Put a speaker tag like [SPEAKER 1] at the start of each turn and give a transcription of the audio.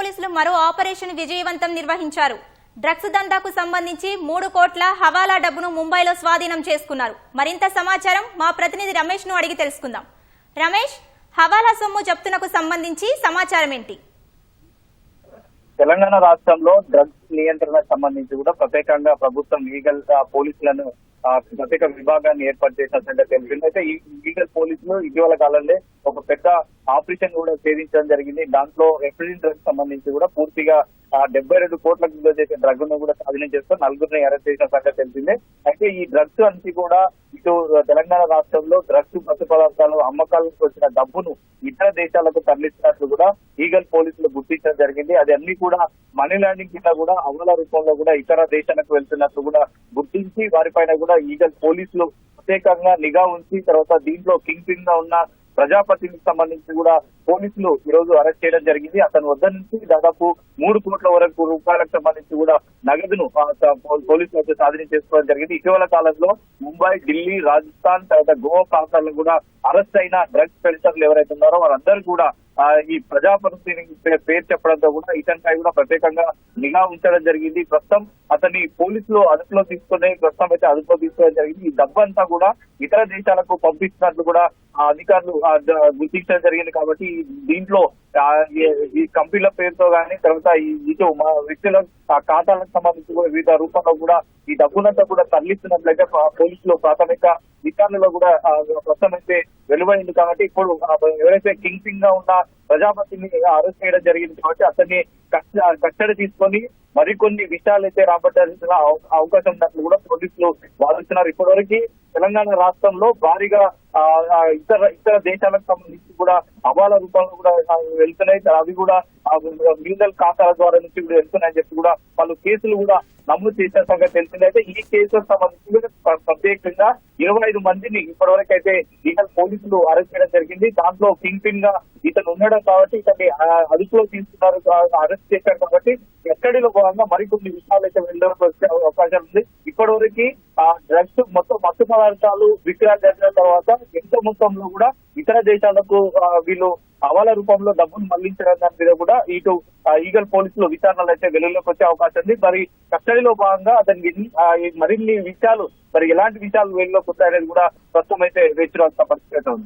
[SPEAKER 1] పోలీసులు మరో ఆపరేషన్ విజయవంతం నిర్వహించారు. డ్రగ్స్ దందాకు సంబంధించి మూడు కోట్ల హవాలా డబ్బును ముంబైలో స్వాధీనం చేసుకున్నారు. మరింత సమాచారం మా ప్రతినిధి రమేష్ను అడిగి తెలుసుకుందాం. రమేష్ హవాలా సొమ్ము జప్తునకు సంబంధించి సమాచారం ఏంటి
[SPEAKER 2] తెలంగాణ రాష్ట్రంలో డ్రగ్స్ నియంత్రణకు సంబంధించి కూడా ప్రత్యేకంగా ప్రభుత్వం లీగల్ పోలీసులను ప్రత్యేక విభాగాన్ని ఏర్పాటు చేసినట్టు తెలిసింది అయితే ఈ లీగల్ పోలీసులు ఇటీవల కాలంలో ఒక పెద్ద ఆపరేషన్ కూడా ఛేదించడం జరిగింది. దాంట్లో రెఫ్రిజిన్ డ్రగ్స్ సంబంధించి కూడా పూర్తిగా డెబ్బై రెండు కోట్లకు విలువ చేసే డ్రగ్ను కూడా స్వాధీనం చేస్తూ నలుగురిని అరెస్ట్ చేసిన సంగతి తెలిసిందే. అయితే ఈ డ్రగ్స్ నుంచి కూడా ఇటు తెలంగాణ రాష్ట్రంలో డ్రగ్స్ మత్తు పదార్థాలు అమ్మకాలకు వచ్చిన డబ్బును ఇతర దేశాలకు తరలిస్తున్నట్లు కూడా ఈగల్ పోలీసులు గుర్తించడం జరిగింది. అది అన్ని కూడా మనీ లాండింగ్ కింద కూడా అమల రూపంలో కూడా ఇతర దేశాలకు వెళ్తున్నట్లు కూడా గుర్తించి వారిపైన కూడా ఈగల్ పోలీసులు ప్రత్యేకంగా నిఘా ఉంచి తర్వాత దీంట్లో కింగ్ పిన్గా ఉన్న ప్రజాపతికి సంబంధించి కూడా పోలీసులు ఈ రోజు అరెస్ట్ చేయడం జరిగింది. అతని వద్ద నుంచి దాదాపు మూడు కోట్ల వరకు రూపాయలకు సంబంధించి కూడా నగదును పోలీసులు అయితే స్వాధీనం చేసుకోవడం జరిగింది. ఇటీవల కాలంలో ముంబై ఢిల్లీ రాజస్థాన్ తర్వాత గోవా ప్రాంతాల్లో కూడా అరెస్ట్ అయిన డ్రగ్స్ పెడతర్లు ఎవరైతే ఉన్నారో వారందరూ కూడా ఈ ప్రజాపతి పేరు చెప్పడంతో కూడా ఇతనిపై కూడా ప్రత్యేకంగా నిఘా ఉంచడం జరిగింది. ప్రస్తుతం అతన్ని పోలీసులు అదుపులో తీసుకుని ప్రస్తుతం అయితే అదుపులో తీసుకోవడం జరిగింది. ఈ డబ్బంతా కూడా ఇతర దేశాలకు పంపిస్తున్నట్లు కూడా ఆ అధికారులు గుర్తించడం జరిగింది. కాబట్టి దీంట్లో ఈ- కంపెనీల పేరుతో కానీ తర్వాత ఈ ఇటు మా వ్యక్తుల ఆ ఖాతాలకు సంబంధించి కూడా వివిధ రూపంలో కూడా ఈ డబ్బునంతా కూడా తరలిస్తున్నట్లయితే పోలీసులు ప్రాథమిక విచారణలో కూడా ప్రస్తుతం అయితే వెలువడింది కాబట్టి ఇప్పుడు ఎవరైతే కింగ్ సింగ్గా ఉన్న ప్రజాపతిని అరెస్ట్ చేయడం జరిగింది కాబట్టి అతన్ని కస్ట- కస్టడీ తీసుకొని మరికొన్ని విషయాలు అయితే రాబట్టాల్సిన అవకాశం ఉన్నట్లు కూడా పోలీసులు వాదిస్తున్నారు. ఇప్పటివరకు తెలంగాణ రాష్ట్రంలో భారీగా ఇతర ఇతర దేశాలకు సంబంధించి కూడా అవాల రూపంలో కూడా వెళ్తున్నాయి. అవి కూడా లీగల్ ఖాతాల ద్వారా నుంచి కూడా వెళ్తున్నాయని చెప్పి కూడా వాళ్ళు కేసులు కూడా నమోదు చేసిన సంగతి తెలిసింది. అయితే ఈ కేసులకు సంబంధించి ప్రత్యేకంగా ఇరవై ఐదు మందిని ఇప్పటివరకు అయితే లీగల్ పోలీసులు అరెస్ట్ చేయడం జరిగింది. దాంట్లో కింగ్ పిన్గా ఇతను ఉండడం కాబట్టి ఇతన్ని అదుపులో తీసుకున్నారు అరెస్ట్ చేశారు కాబట్టి ఎక్కడిలో భాగంగా మరికొన్ని విషయాలు అయితే వెళ్ళడానికి వచ్చే అవకాశం ఉంది. ఇప్పటివరకు ఆ డ్రగ్స్ మొత్తం మత్తు పదార్థాలు విక్రయాలు జరిగిన తర్వాత ఎంత మొత్తంలో కూడా ఇతర దేశాలకు వీళ్ళు హవాల రూపంలో డబ్బును మళ్ళించడం దాని మీద కూడా ఇటు ఈగల్ పోలీసులు విచారణలు అయితే వెలుగులోకి వచ్చే అవకాశం ఉంది. మరి కస్టడీలో భాగంగా అతనికి మరిన్ని విషయాలు మరి ఎలాంటి విషయాలు వెలుగులోకి వస్తాయనేది కూడా ప్రస్తుతం అయితే వేచి పరిస్థితి అయితే ఉంది.